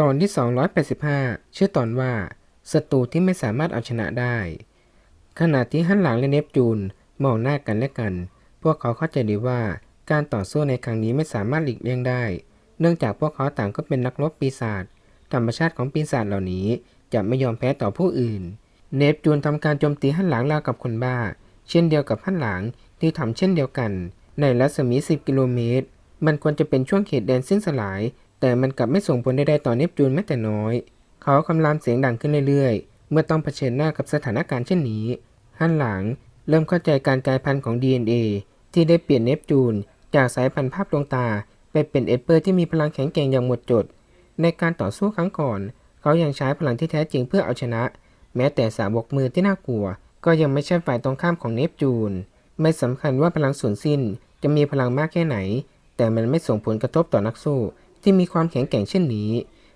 ตอนที่ 285 ชื่อตอนว่าศัตรูที่ไม่สามารถเอาชนะได้ ขณะที่ฮันหลังและเนปจูนมองหน้ากันและกัน พวกเขาเข้าใจดีว่าการต่อสู้ในครั้งนี้ไม่สามารถหลีกเลี่ยงได้ เนื่องจากพวกเขาต่างก็เป็นนักรบปีศาจ ธรรมชาติของปีศาจเหล่านี้จะไม่ยอมแพ้ต่อผู้อื่น เนปจูนทำการโจมตีฮั่นหลังราวกับคนบ้า เช่นเดียวกับฮั่นหลังที่ทำเช่นเดียวกัน ในรัศมี 10 กิโลเมตร มันควรจะเป็นช่วงเขตแดนสิ้นสลาย แต่มันกลับไม่ส่งผลใดๆต่อเนปจูนแม้แต่น้อย เขาคำรามเสียงดังขึ้นเรื่อยๆ เมื่อต้องเผชิญหน้ากับสถานการณ์เช่นนี้ฮันหลังเริ่มเข้าใจการกลายพันธุ์ของ DNA ที่ได้เปลี่ยนเนปจูน จากสายพันธุ์ภาพดวงตา ไปเป็นเอเปอร์ที่มีพลังแข็งแกร่งอย่างหมดจด ในการต่อสู้ครั้งก่อน เขายังใช้พลังที่แท้จริงเพื่อเอาชนะ แม้แต่สาวกมือที่น่ากลัว ก็ยังไม่ใช่ฝ่ายตรงข้ามของเนปจูน ไม่สำคัญว่าพลังสูญสิ้นจะมีพลังมากแค่ไหน แต่มันไม่ส่งผลกระทบต่อนักสู้ ที่มีความแข็งแกร่งเช่นนี้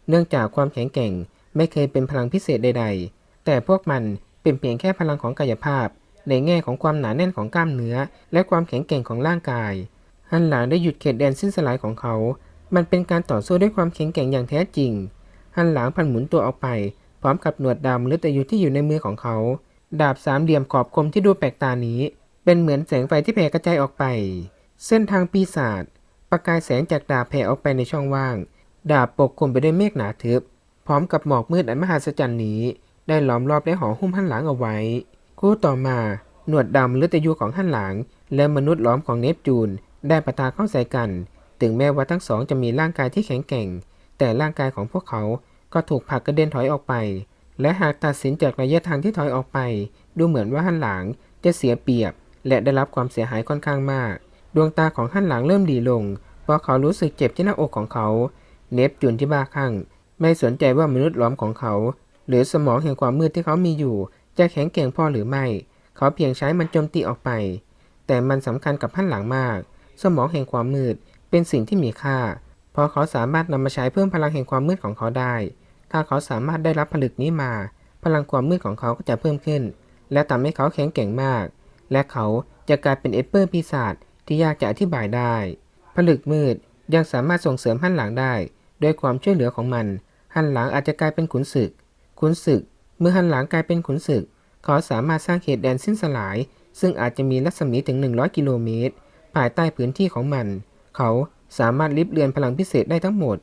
เนื่องจากความแข็งแกร่งไม่เคยเป็นพลังพิเศษใด ๆ แต่พวกมันเป็นเพียงแค่พลังของกายภาพ ในแง่ของความหนาแน่นของกล้ามเนื้อ และความแข็งแกร่งของร่างกาย ฮันหลางได้หยุดเขตแดนสิ้นสลายของเขา มันเป็นการต่อสู้ด้วยความแข็งแกร่งอย่างแท้จริง ฮันหลางพันหมุนตัวออกไป พร้อมกับหนวดดำหรือตะยุที่อยู่ในมือของเขา ดาบสามเหลี่ยมขอบคมที่ดูแปลกตานี้ เป็นเหมือนแสงไฟที่แผ่กระจายออกไป เส้นทางปีศาจ ประกายแสงจากดาบแผ่ออกไปในช่องว่าง ดาบปกคลุมไปด้วยเมฆหนาทึบ พร้อมกับหมอกมืดอันมหัศจรรย์นี้ ได้ล้อมรอบและห่อหุ้มหันหลังเอาไว้ คู่ต่อมา หนวดดำหรือตะยูของหันหลัง และมนุษย์ล้อมของเนปจูน ได้ปะทะเข้าใส่กัน ถึงแม้ว่าทั้งสองจะมีร่างกายที่แข็งแกร่ง แต่ร่างกายของพวกเขาก็ถูกผลักกระเด็นถอยออกไป และหากตัดสินจากระยะทางที่ถอยออกไป ดูเหมือนว่าหันหลังจะเสียเปรียบ และได้รับความเสียหายค่อนข้างมาก ดวงตาของหันหลังเริ่มดีลงเพราะเขารู้สึกเจ็บที่หน้าอกของเขา เนปจูนที่บ้าคลั่งไม่สนใจว่ามนุษย์ล้อมของเขา หรือสมองแห่งความมืดที่เขามีอยู่ จะแข็งแกร่งพอหรือไม่ เขาเพียงใช้มันโจมตีออกไป แต่มันสำคัญกับหันหลังมาก สมองแห่งความมืดเป็นสิ่งที่มีค่า เพราะเขาสามารถนำมาใช้เพิ่มพลังแห่งความมืดของเขาได้ ถ้าเขาสามารถได้รับผลึกนี้มา พลังความมืดของเขาก็จะเพิ่มขึ้น และทำให้เขาแข็งแกร่งมาก และเขาจะกลายเป็นเอเปอร์ปีศาจ ที่ยากจะอธิบายได้ ผลึกมืดยังสามารถส่งเสริมหันหลังได้ ด้วยความช่วยเหลือของมัน หันหลังอาจจะกลายเป็นขุนศึก ขุนศึก เมื่อหันหลังกลายเป็นขุนศึก เขาสามารถสร้างเขตแดนสิ้นสลาย ซึ่งอาจจะมีรัศมีถึง 100 กิโลเมตร ภายใต้พื้นที่ของมัน เขาสามารถลิบเลือนพลังพิเศษได้ทั้งหมด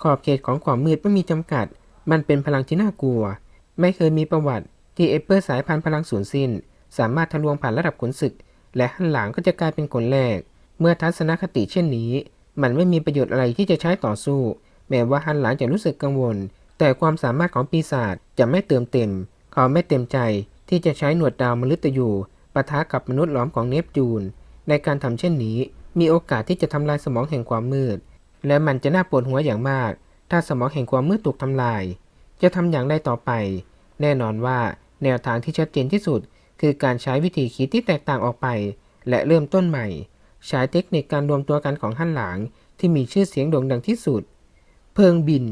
ขอบเขตของความมืดไม่มีจำกัด มันเป็นพลังที่น่ากลัว ไม่เคยมีประวัติที่เอเปอร์สายพันธุ์พลังสูญสิ้น สามารถทะลวงผ่านระดับขุนศึก และหันหลังก็จะกลายเป็นคนแรก เมื่อทัศนคติเช่นนี้ มันไม่มีประโยชน์อะไรที่จะใช้ต่อสู้ แม้ว่าฮันหลังจะรู้สึกกังวล แต่ความสามารถของปีศาจจะไม่เติมเต็ม เขาไม่เต็มใจที่จะใช้หนวดดาวมฤตยูปะทะกับมนุษย์หลอมของเนปจูน ในการทำเช่นนี้ มีโอกาสที่จะทำลายสมองแห่งความมืด และมันจะน่าปวดหัวอย่างมาก ถ้าสมองแห่งความมืดถูกทำลาย จะทำอย่างไรต่อไป แน่นอนว่าแนวทางที่ชัดเจนที่สุด คือการใช้วิธีคิดที่แตกต่างออกไป และเริ่มต้นใหม่ ใช้เทคนิคการรวมตัวกันของฮั่นหลางที่มีชื่อเสียงโด่งดังที่สุด เพิงบิน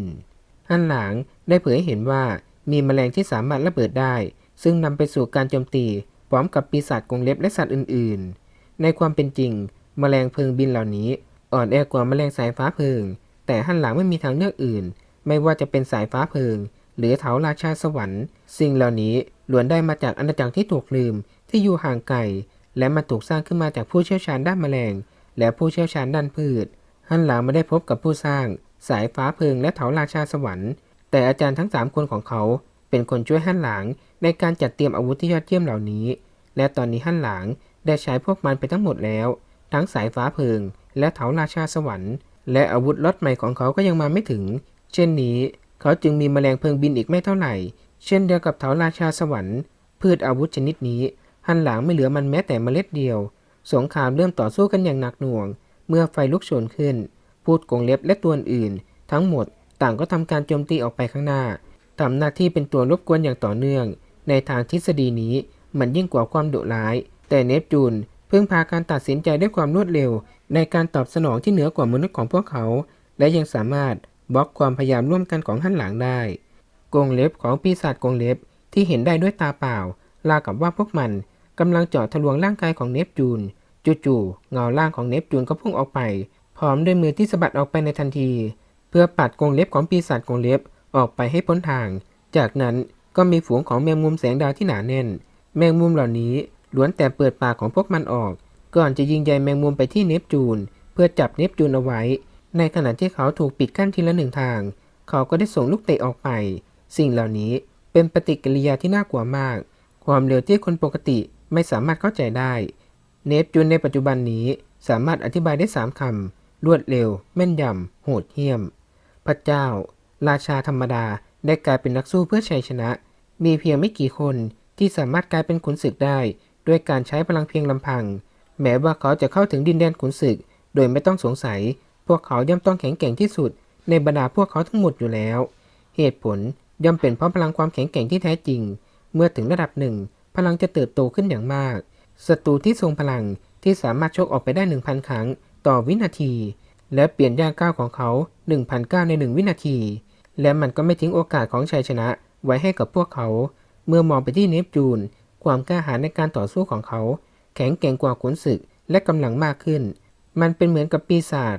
ฮั่นหลางได้เผยให้เห็นว่ามีแมลงที่สามารถระเบิดได้ ซึ่งนำไปสู่การโจมตีพร้อมกับปีศาจกรงเล็บและสัตว์อื่น ๆ ในความเป็นจริง แมลงเพิงบินเหล่านี้ อ่อนแอกว่าแมลงสายฟ้าเพิง แต่ฮั่นหลางไม่มีทางเลือกอื่น ไม่ว่าจะเป็นสายฟ้าเพิง หรือเถาราชาสวรรค์ สิ่งเหล่านี้ ล้วนได้มาจากอาณาจักรที่ถูกลืมที่อยู่ห่างไกลและมันถูกสร้างขึ้นมาจากผู้เชี่ยวชาญด้านแมลง และผู้เชี่ยวชาญด้านพืชฮั่นหลางไม่ได้พบกับผู้สร้าง สายฟ้าเพิงและเถาราชาสวรรค์ แต่อาจารย์ทั้งสามคนของเขา เป็นคนช่วยฮั่นหลางในการจัดเตรียมอาวุธที่ยอดเยี่ยมเหล่านี้ และตอนนี้ฮั่นหลางได้ใช้พวกมันไปทั้งหมดแล้ว ทั้งสายฟ้าเพิง และเถาราชาสวรรค์ และอาวุธล็อตใหม่ของเขาก็ยังมาไม่ถึง เช่นนี้ เขาจึงมีแมลงเพิงบินอีกไม่เท่าไหร่ เช่นเดียวกับเถาราชาสวรรค์ พืชอาวุธชนิดนี้ฮันหลางไม่เหลือมันแม้แต่เมล็ดเดียว สงครามเริ่มต่อสู้กันอย่างหนักหน่วง เมื่อไฟลุกโชนขึ้น พูดกงเล็บและตัวอื่น ทั้งหมดต่างก็ทำการโจมตีออกไปข้างหน้าทำหน้าที่เป็นตัวรบกวนอย่างต่อเนื่อง ในทางทฤษฎีนี้มันยิ่งกว่าความดุร้าย แต่เนปจูนเพิ่งพาการตัดสินใจด้วยความรวดเร็ว ในการตอบสนองที่เหนือกว่ามนุษย์ของพวกเขา และยังสามารถบล็อกความพยายามร่วมกันของหันหลังได้ กรงเล็บของปีศาจกรงเล็บที่เห็นได้ด้วยตาเปล่าลากับว่าพวกมันกำลังเจาะทะลวงร่างกายของเนปจูน จู่ๆเงาร่างของเนปจูนก็พุ่งออกไป พร้อมด้วยมือที่สะบัดออกไปในทันที เพื่อปัดกรงเล็บของปีศาจกรงเล็บออกไปให้พ้นทาง จากนั้นก็มีฝูงของแมงมุมแสงดาวที่หนาแน่น แมงมุมเหล่านี้ล้วนแต่เปิดปากของพวกมันออก ก่อนจะยิงใยแมงมุมไปที่เนปจูน เพื่อจับเนปจูนเอาไว้ ในขณะที่เขาถูกปิดกั้นทีละหนึ่งทาง เขาก็ได้ส่งลูกเตะออกไป สิ่งเหล่านี้เป็นปฏิกิริยาที่น่ากลัวมาก ความเร็วที่คนปกติไม่สามารถเข้าใจได้ เนปจูนในปัจจุบันนี้สามารถอธิบายได้สามคำรวดเร็ว แม่นยำ โหดเหี้ยม พระเจ้า ราชาธรรมดาได้กลายเป็นนักสู้เพื่อชัยชนะ มีเพียงไม่กี่คนที่สามารถกลายเป็นขุนศึกได้ ด้วยการใช้พลังเพียงลำพัง แม้ว่าเขาจะเข้าถึงดินแดนขุนศึก โดยไม่ต้องสงสัย พวกเขาย่อมต้องแข็งแกร่งที่สุด ในบรรดาพวกเขาทั้งหมดอยู่แล้ว เหตุผล ย่อมเป็นเพราะพลังความแข็งแกร่งที่แท้จริง เมื่อถึงระดับหนึ่ง พลังจะเติบโตขึ้นอย่างมาก ศัตรูที่ทรงพลังที่สามารถชกออกไปได้ 1,000 ครั้งต่อวินาที และเปลี่ยนย่างก้าวของเขา 1,000 ก้าวใน 1 วินาที และมันก็ไม่ทิ้งโอกาสของชัยชนะไว้ให้กับพวกเขา เมื่อมองไปที่เนปจูน ความกล้าหาญในการต่อสู้ของเขา แข็งแกร่งกว่าขุนศึกและกำลังมากขึ้น มันเป็นเหมือนกับปีศาจ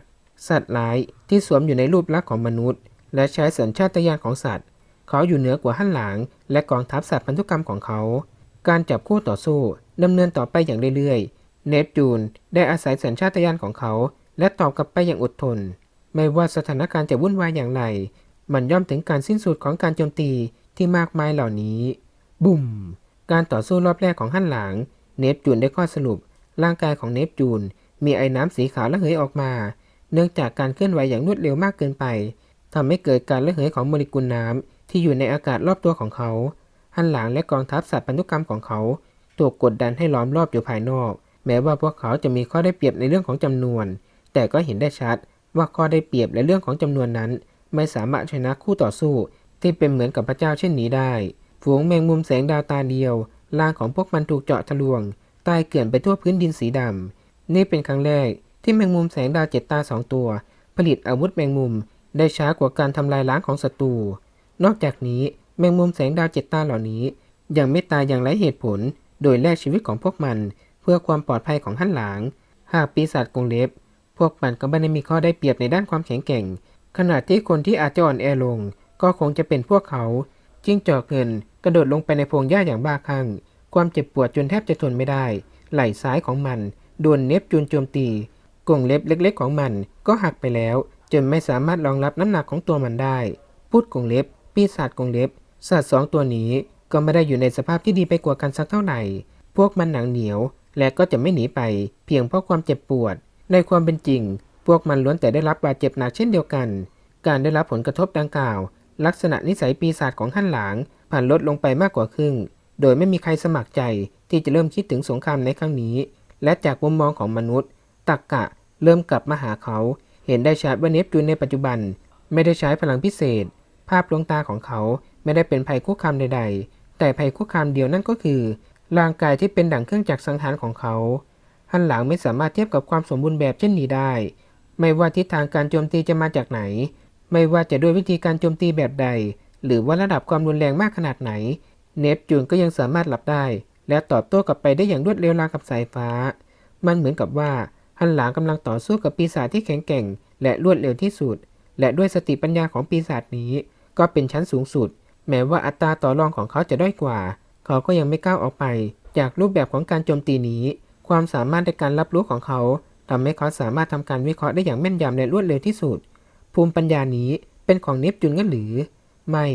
สัตว์ร้ายที่สวมอยู่ในรูปลักษณ์ของมนุษย์ และใช้สัญชาตญาณของสัตว์ เขาอยู่เหนือกว่าหั่นหลังและกองทัพสัตว์พันธุกรรมของเขา การจับคู่ต่อสู้ดำเนินต่อไปอย่างเรื่อยๆ เนปจูนได้อาศัยสัญชาตญาณของเขา และตอบกลับไปอย่างอดทน ไม่ว่าสถานการณ์จะวุ่นวายอย่างไร มันย่อมถึงการสิ้นสุดของการโจมตีที่มากมายเหล่านี้ บุ่ม การต่อสู้รอบแรกของหั่นหลังเนปจูนได้ข้อสรุป ร่างกายของเนปจูน มีไอ้น้ำสีขาวระเหยออกมา เนื่องจากการเคลื่อนไหวอย่างรวดเร็วมากเกินไปทำให้เกิดการระเหยของโมเลกุลน้ำ ที่อยู่ในอากาศรอบตัวของเขาหันหลังและกองทัพสัตว์พันธุกรรมของเขาถูกกดดันให้ล้อมรอบอยู่ภายนอก แม้ว่าพวกเขาจะมีข้อได้เปรียบในเรื่องของจำนวน แต่ก็เห็นได้ชัดว่าข้อได้เปรียบในเรื่องของจำนวนนั้น ไม่สามารถชนะคู่ต่อสู้ที่เป็นเหมือนกับพระเจ้าเช่นนี้ได้ ฝูงแมงมุมแสงดาวตาเดียวร่างของพวกมันถูกเจาะทะลวงตายเกลื่อนไปทั่วพื้นดินสีดำนี่เป็นครั้งแรกที่แมงมุมแสงดาวเจ็ดตาสองตัว ผลิตอาวุธแมงมุมได้ช้ากว่าการทำลายล้างของศัตรู นอกจากนี้แมงมุมแสงดาวเจ็ดตาเหล่านี้ ยังไม่ตายอย่างไร้เหตุผล โดยแลกชีวิตของพวกมัน เพื่อความปลอดภัยของหันหลังหากปีศาจกงเล็บ พวกมันก็ไม่ได้มีข้อได้เปรียบในด้านความแข็งแกร่ง ขณะที่คนที่อาจจะอ่อนแอลง ก็คงจะเป็นพวกเขา จิ้งจอกเงินกระโดดลงไปในพงหญ้าอย่างบ้าคลั่ง ความเจ็บปวดจนแทบจะทนไม่ได้ ไหล่ซ้ายของมันโดนเนปจูนโจมตีกงเล็บเล็ก ๆ ของมันก็หักไปแล้ว จนไม่สามารถรองรับน้ำหนักของตัวมันได้ พูดกงเล็บ ปีศาจกงเล็บ สัตว์สองตัวนี้ก็ไม่ได้อยู่ในสภาพที่ดีไปกว่ากันสักเท่าไหร่ พวกมันหนังเหนียว และก็จะไม่หนีไป เพียงเพราะความเจ็บปวด ในความเป็นจริง พวกมันล้วนแต่ได้รับบาดเจ็บหนักเช่นเดียวกัน การได้รับผลกระทบดังกล่าว ลักษณะนิสัยปีศาจของหันหลางผ่านลดลงไปมากกว่าครึ่ง โดยไม่มีใครสมัครใจที่จะเริ่มคิดถึงสงครามในครั้งนี้ และจากมุมมองของมนุษย์ ตักกะเริ่มกลับมาหาเขา เห็นได้ชัดว่าเนปจูนในปัจจุบัน ไม่ได้ใช้พลังพิเศษ ภาพดวงตาของเขาไม่ได้เป็นภัยคุกคามใด ๆ แต่ภัยคุกคามเดียวนั่นก็คือ ร่างกายที่เป็นดั่งเครื่องจักรสังหารของเขาหันหลังไม่สามารถเทียบกับความสมบูรณ์แบบเช่นนี้ได้ ไม่ว่าทิศทางการโจมตีจะมาจากไหน ไม่ว่าจะด้วยวิธีการโจมตีแบบใด หรือว่าระดับความรุนแรงมากขนาดไหน เนปจูนก็ยังสามารถหลับได้ และตอบโต้กลับไปได้อย่างรวดเร็วราวกับสายฟ้า มันเหมือนกับว่าฮันหลางกำลังต่อสู้กับปีศาจที่แข็งแกร่ง และรวดเร็วที่สุด และด้วยสติปัญญาของปีศาจนี้ ก็เป็นชั้นสูงสุด แม้ว่าอัตราต่อรองของเขาจะด้อยกว่า เขาก็ยังไม่ก้าวออกไป จากรูปแบบของการโจมตีนี้ ความสามารถในการรับรู้ของเขาทำให้เขาสามารถทำการวิเคราะห์ได้อย่างแม่นยำและรวดเร็วที่สุด ภูมิปัญญานี้เป็นของเนปจูนงั้นหรือ ไม่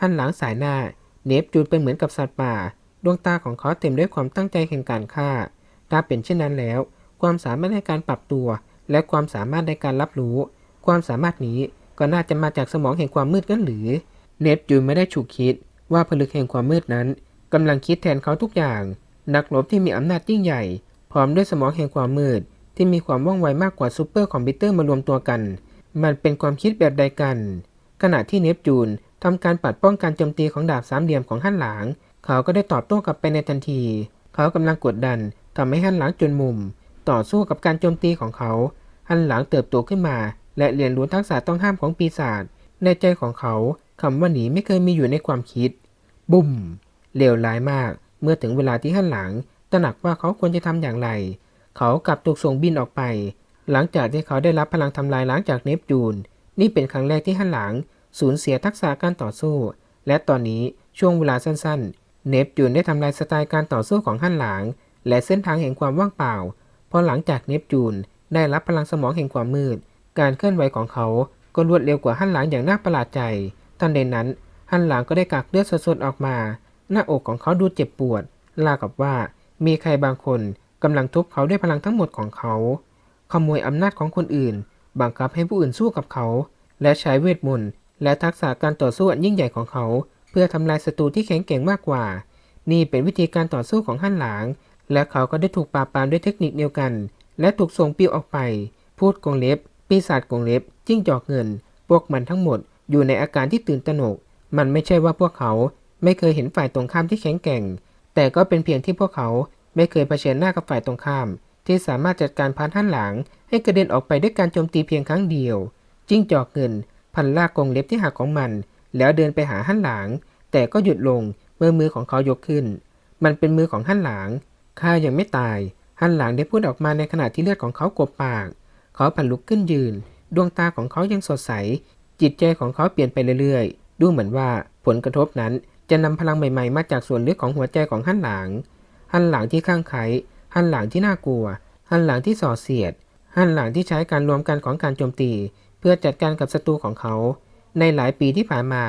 หันหลังสายหน้า เนปจูนเป็นเหมือนกับสัตว์ป่า ดวงตาของเขาเต็มด้วยความตั้งใจแห่งการฆ่า ถ้าเป็นเช่นนั้นแล้ว ความสามารถในการปรับตัว และความสามารถในการรับรู้ ความสามารถนี้ ก็น่าจะมาจากสมองแห่งความมืดงั้นหรือ เนปจูนไม่ได้ฉุกคิดว่าผลึกแห่งความมืดนั้นกำลังคิดแทนเขาทุกอย่าง นักรบที่มีอำนาจยิ่งใหญ่ พร้อมด้วยสมองแห่งความมืด ที่มีความว่องไวมากกว่าซูเปอร์คอมพิวเตอร์มารวมตัวกัน มันเป็นความคิดแบบใดกัน ขณะที่เนปจูนทำการปัดป้องการโจมตีของดาบสามเหลี่ยมของฮั่นหลาง เขาก็ได้ตอบโต้กลับไปในทันที เขากำลังกดดันทำให้ฮั่นหลางจนมุม ต่อสู้กับการโจมตีของเขา ฮั่นหลางเติบโตขึ้นมา และเรียนรู้ทักษะต้องห้ามของปีศาจในใจของเขาคำว่าหนีไม่เคยมีอยู่ในความคิด บุ้มเลวร้ายมาก เมื่อถึงเวลาที่ฮั่นหลางตระหนักว่าเขาควรจะทำอย่างไร เขากลับถูกส่งบินออกไป หลังจากที่เขาได้รับพลังทำลายล้างจากเนปจูน นี่เป็นครั้งแรกที่ฮันหลางสูญเสียทักษะการต่อสู้ และตอนนี้ช่วงเวลาสั้นๆ เนปจูนได้ทำลายสไตล์การต่อสู้ของฮันหลางและเส้นทางแห่งความว่างเปล่าพอหลังจากเนปจูนได้รับพลังสมองแห่งความมืด การเคลื่อนไหวของเขาก็รวดเร็วกว่าฮันหลางอย่างน่าประหลาดใจ ทันใดนั้นฮันหลางก็ได้กักเลือดสดๆออกมา หน้าอกของเขาดูเจ็บปวดราวกับว่ามีใครบางคนกำลังทุบเขาด้วยพลังทั้งหมดของเขา ขโมยอำนาจของคนอื่น บังคับให้ผู้อื่นสู้กับเขา และใช้เวทมนต์และทักษะการต่อสู้อันยิ่งใหญ่ของเขา เพื่อทำลายศัตรูที่แข็งแกร่งมากกว่า นี่เป็นวิธีการต่อสู้ของฮั่นหลาง และเขาก็ได้ถูกปราบปรามด้วยเทคนิคเดียวกัน และถูกส่งปิวออกไป พูดกงเล็บ ปีศาจกงเล็บจิ้งจอกเงิน พวกมันทั้งหมดอยู่ในอาการที่ตื่นตระหนก มันไม่ใช่ว่าพวกเขาไม่เคยเห็นฝ่ายตรงข้ามที่แข็งแกร่ง แต่ก็เป็นเพียงที่พวกเขาไม่เคยเผชิญหน้ากับฝ่ายตรงข้าม ที่สามารถจัดการพานท่านหลัง ให้กระเด็นออกไปด้วยการโจมตีเพียงครั้งเดียว จิ้งจอกเงิน พันลากกงเล็บที่หักของมัน แล้วเดินไปหาหันหลัง แต่ก็หยุดลงเมื่อมือของเขายกขึ้น มันเป็นมือของหันหลังข้ายังไม่ตายหันหลังได้พูดออกมาในขณะที่เลือดของเขากบปาก เขาผันลุกขึ้นยืน ดวงตาของเขายังสดใส จิตใจของเขาเปลี่ยนไปเรื่อยๆ ดูเหมือนว่าผลกระทบนั้นจะนำพลังใหม่ๆ มาจากส่วนลึกของหัวใจของหันหลัง หันหลังที่ข้างไขหันหลังที่น่ากลัว หันหลังที่ส่อเสียด หันหลังที่ใช้การรวมกันของการโจมตี เพื่อจัดการกับศัตรูของเขา ในหลายปีที่ผ่านมา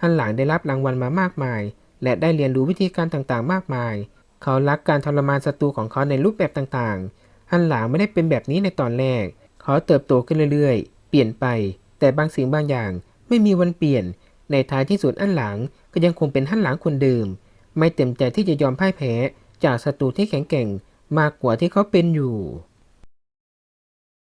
หันหลังได้รับรางวัลมามากมาย และได้เรียนรู้วิธีการต่างๆ มากมาย เขารักการทรมานศัตรูของเขาในรูปแบบต่างๆ หันหลังไม่ได้เป็นแบบนี้ในตอนแรก อเติบโตขึ้นเรื่อยๆ เปลี่ยนไป แต่บางสิ่งบางอย่างไม่มีวันเปลี่ยน ในท้ายที่สุดอันหลังก็ยังคงเป็นหันหลังคนเดิม ไม่เต็มใจที่จะยอมพ่ายแพ้จากศัตรูที่แข็งแกร่งมากกว่าที่เขาเป็นอยู่